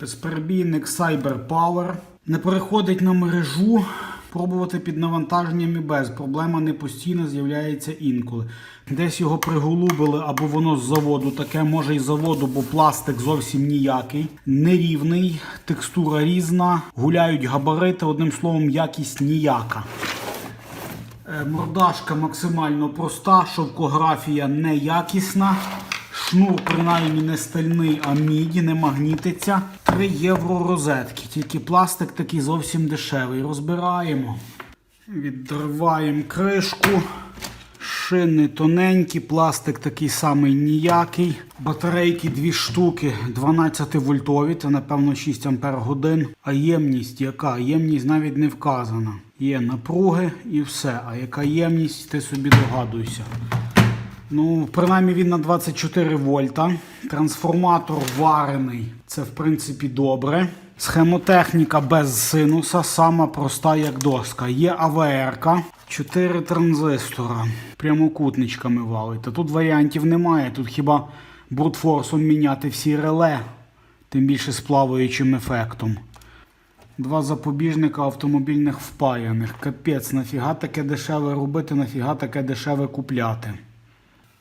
Безперебійник Cyber Power. Не переходить на мережу. Пробувати під навантаженням і без. Проблема не постійно з'являється інколи. Десь його приголубили або воно з заводу. Таке може і з заводу, бо пластик зовсім ніякий. Нерівний, текстура різна, гуляють габарити, одним словом, якість ніяка. Е, Мордашка максимально проста, шовкографія неякісна. Шнур, принаймні, не стальний, а міді, не магнітиться. 3 євро розетки. Тільки пластик такий зовсім дешевий. Розбираємо. Відриваємо кришку. Шини тоненькі, пластик такий самий ніякий. Батарейки дві штуки 12 вольтові, це напевно 6 ампер годин. А ємність яка? Ємність навіть не вказана. Є напруги і все. А яка ємність, ти собі догадуйся. Ну, принаймні він на 24 вольта. Трансформатор варений. Це в принципі добре. Схемотехніка без синуса, сама проста як доска. Є АВР, 4 транзистора. Прямокутничками валить. Та тут варіантів немає. Тут хіба брутфорсом міняти всі реле, тим більше з плаваючим ефектом. Два запобіжника автомобільних впаяних. Капець, нафіга таке дешеве робити, нафіга таке дешеве купляти.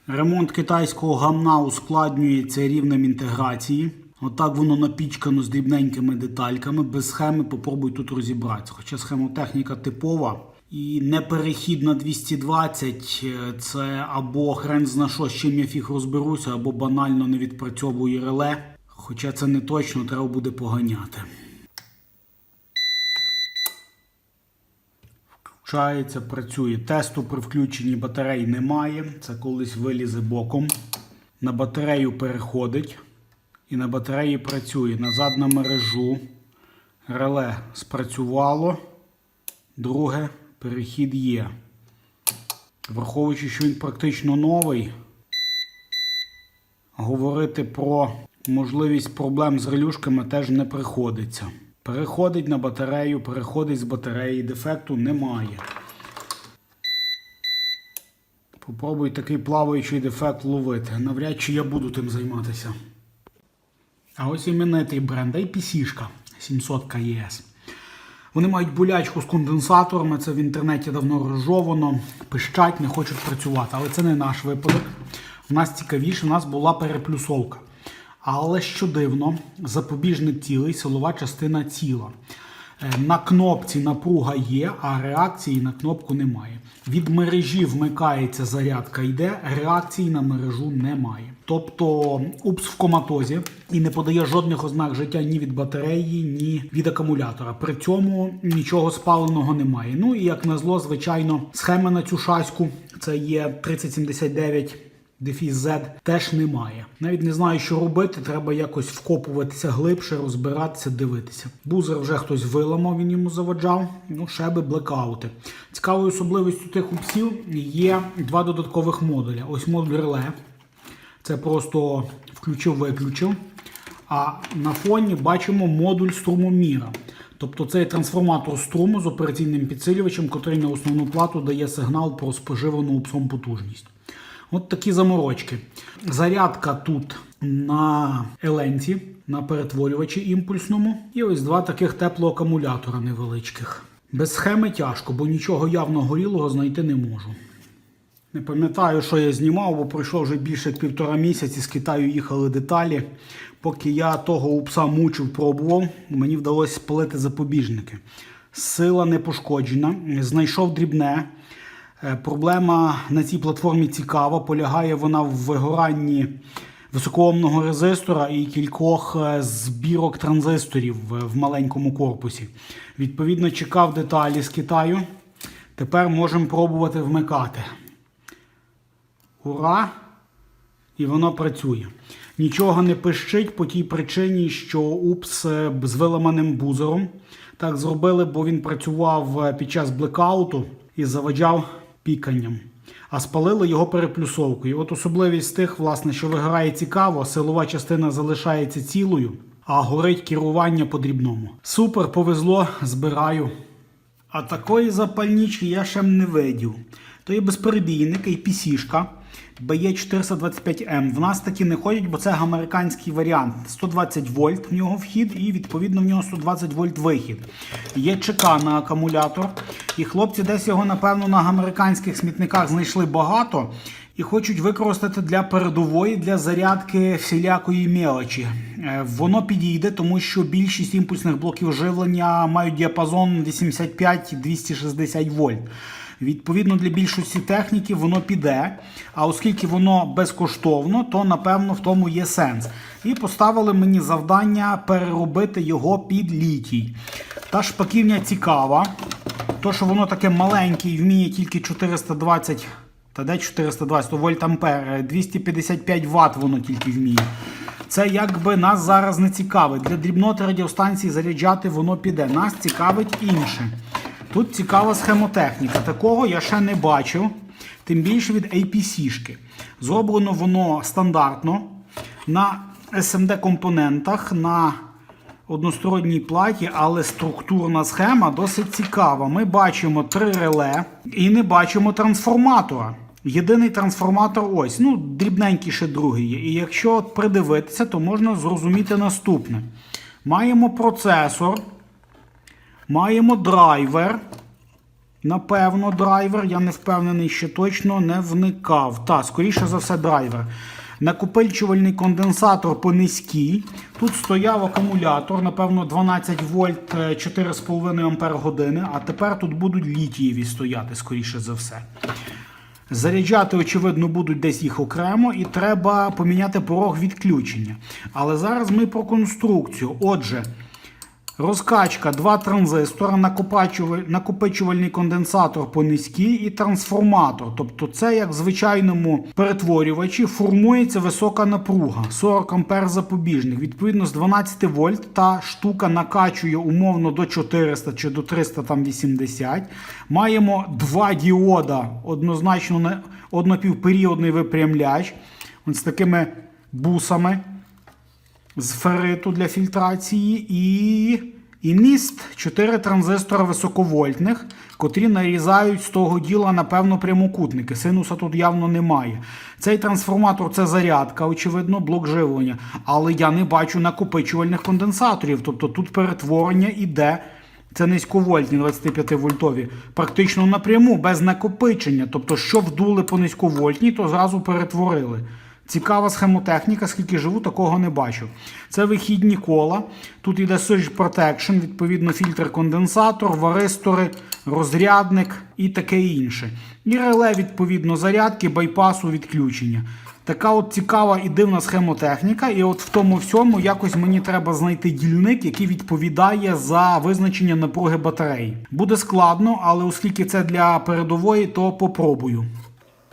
Ремонт китайського гамна ускладнюється рівнем інтеграції. Отак воно напічкано з дрібненькими детальками. Без схеми попробуй тут розібратися. Хоча схемотехніка типова і не перехід на 220 е, це або хрен зна що, з чим я фіг розберуся, або банально не відпрацьовує реле. Хоча це не точно, треба буде поганяти. Включається, працює. Тесту при включенні батареї немає. Це колись вилізе боком. На батарею переходить. І на батареї працює. Назад на мережу. Реле спрацювало. Друге, перехід є. Враховуючи, що він практично новий, говорити про можливість проблем з релюшками теж не приходиться. Переходить на батарею, переходить з батареї, дефекту немає. Попробуй такий плаваючий дефект ловити. Навряд чи я буду тим займатися. А ось іменитий бренд IPC 700 КЄС. Вони мають болячку з конденсаторами, це в інтернеті давно розжовано, пищать, не хочуть працювати. Але це не наш випадок. У нас цікавіше, у нас була переплюсовка. Але що дивно, запобіжник цілий, силова частина ціла. Е, На кнопці напруга є, а реакції на кнопку немає. Від мережі вмикається зарядка, йде, реакції на мережу немає. Тобто упс в коматозі і не подає жодних ознак життя ні від батареї, ні від акумулятора. При цьому нічого спаленого немає. Ну і як назло, звичайно, схеми на цю шаську це є 3079 Дефіс Z теж немає. Навіть не знаю, що робити. Треба якось вкопуватися глибше, розбиратися, дивитися. Бузер вже хтось виламав, він йому заваджав. Ну, ще блекаути. Цікавою особливістю тих упсів є два додаткових модуля. Ось модуль реле. Це просто включив-виключив. А на фоні бачимо модуль струмоміра. Тобто це є трансформатор струму з операційним підсилювачем, який на основну плату дає сигнал про споживану упсом потужність. От такі заморочки. Зарядка тут на еленці, на перетворювачі імпульсному. І ось два таких теплоакумулятора невеличких. Без схеми тяжко, бо нічого явно горілого знайти не можу. Не пам'ятаю, що я знімав, бо пройшло вже більше півтора місяці. З Китаю їхали деталі. Поки я того упса мучив, пробував, мені вдалося спалити запобіжники. Сила не пошкоджена. Знайшов дрібне. Е, Проблема на цій платформі цікава. Полягає вона в вигоранні високоомного резистора і кількох е, збірок транзисторів в в маленькому корпусі. Відповідно, чекав деталі з Китаю. Тепер можемо пробувати вмикати. Ура! І воно працює. Нічого не пищить по тій причині, що упс е, з виламаним бузером. Так зробили, бо він працював е, під час блекауту і заваджав піканням. А спалили його переплюсовкою. От особливість тих, власне, що виграє цікаво, силова частина залишається цілою, а горить керування по дрібному. Супер, повезло, збираю. А такої запальнички я ще не видів. То є безперебійник, IPC-шка. BE425M. В нас такі не ходять, бо це американський варіант. 120 вольт в нього вхід, і відповідно в нього 120 вольт вихід. Є ЧК на акумулятор. І хлопці десь його, напевно, на американських смітниках знайшли багато і хочуть використати для передової, для зарядки всілякої мелочі. Е, Воно підійде, тому що більшість імпульсних блоків живлення мають діапазон 85-260 вольт. Відповідно, для більшості техніки воно піде. А оскільки воно безкоштовно, то напевно в тому є сенс. І поставили мені завдання переробити його під літій. Та шпаківня цікава. То, що воно таке маленьке і вміє тільки 420 та де 420 то вольт ампер, 255 Вт воно тільки вміє. Це якби нас зараз не цікавить. Для дрібноти радіостанції заряджати воно піде. Нас цікавить інше. Тут цікава схемотехніка. Такого я ще не бачив, тим більше від APC-шки. Зроблено воно стандартно на SMD компонентах, на односторонній платі, але структурна схема досить цікава. Ми бачимо три реле і не бачимо трансформатора. Єдиний трансформатор ось, ну, дрібненький ще другий є. І якщо придивитися, то можна зрозуміти наступне. Маємо процесор, маємо драйвер. Напевно, драйвер, я не впевнений, ще точно не вникав. Та, скоріше за все, драйвер. Накопичувальний конденсатор по низькій. Тут стояв акумулятор, напевно, 12 вольт е, 4,5 ампер години. А тепер тут будуть літієві стояти, скоріше за все. Заряджати, очевидно, будуть десь їх окремо, і треба поміняти порог відключення. Але зараз ми про конструкцію. Отже, розкачка, два транзистора, накопичувальний конденсатор по низькій і трансформатор. Тобто, це як в звичайному перетворювачі формується висока напруга 40 ампер запобіжник. Відповідно, з 12 вольт та штука накачує умовно до 400 чи до 380. Маємо два діода, однозначно однопівперіодний випрямляч з такими бусами з ферриту для фільтрації і, і міст 4 транзистора високовольтних, котрі нарізають з того діла, напевно, прямокутники. Синуса тут явно немає. Цей трансформатор це зарядка, очевидно, блок живлення. Але я не бачу накопичувальних конденсаторів. Тобто тут перетворення іде. Це низьковольтні 25 вольтові, практично напряму, без накопичення. Тобто, що вдули по низьковольтній, то зразу перетворили. Цікава схемотехніка, скільки живу, такого не бачив. Це вихідні кола. Тут йде Surge Protection, відповідно, фільтр-конденсатор, варистори, розрядник і таке інше. І реле, відповідно, зарядки, байпасу, відключення. Така от цікава і дивна схемотехніка, і от в тому всьому якось мені треба знайти дільник, який відповідає за визначення напруги батареї. Буде складно, але оскільки це для передової, то попробую.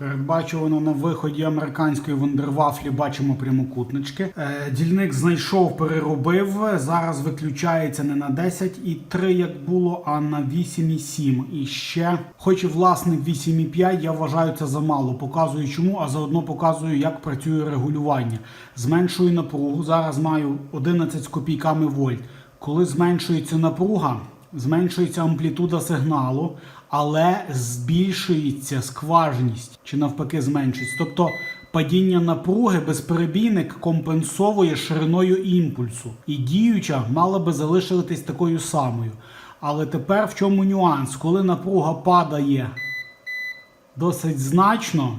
Передбачувано на виході американської вундервафлі бачимо прямокутнички. Е, дільник знайшов, переробив. Зараз виключається не на 10 і 3, як було, а на 8,7. І ще, хоч і власник 8,5, я вважаю це замало. Показую чому, а заодно показую, як працює регулювання. Зменшую напругу. Зараз маю 11 з копійками вольт. Коли зменшується напруга, зменшується амплітуда сигналу, але збільшується скважність чи навпаки зменшується. Тобто падіння напруги безперебійник компенсовує шириною імпульсу, і діюча мала би залишитись такою самою. Але тепер в чому нюанс? Коли напруга падає досить значно,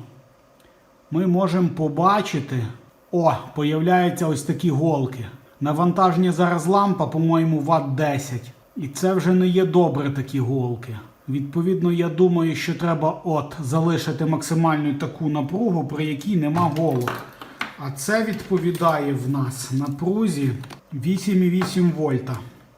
ми можемо побачити. О, появляються ось такі голки. Навантаження зараз лампа, по-моєму, Вт 10. І це вже не є добре такі голки. Відповідно, я думаю, що треба от залишити максимальну таку напругу, при якій нема голок. А це відповідає в нас напрузі 8,8 вольта.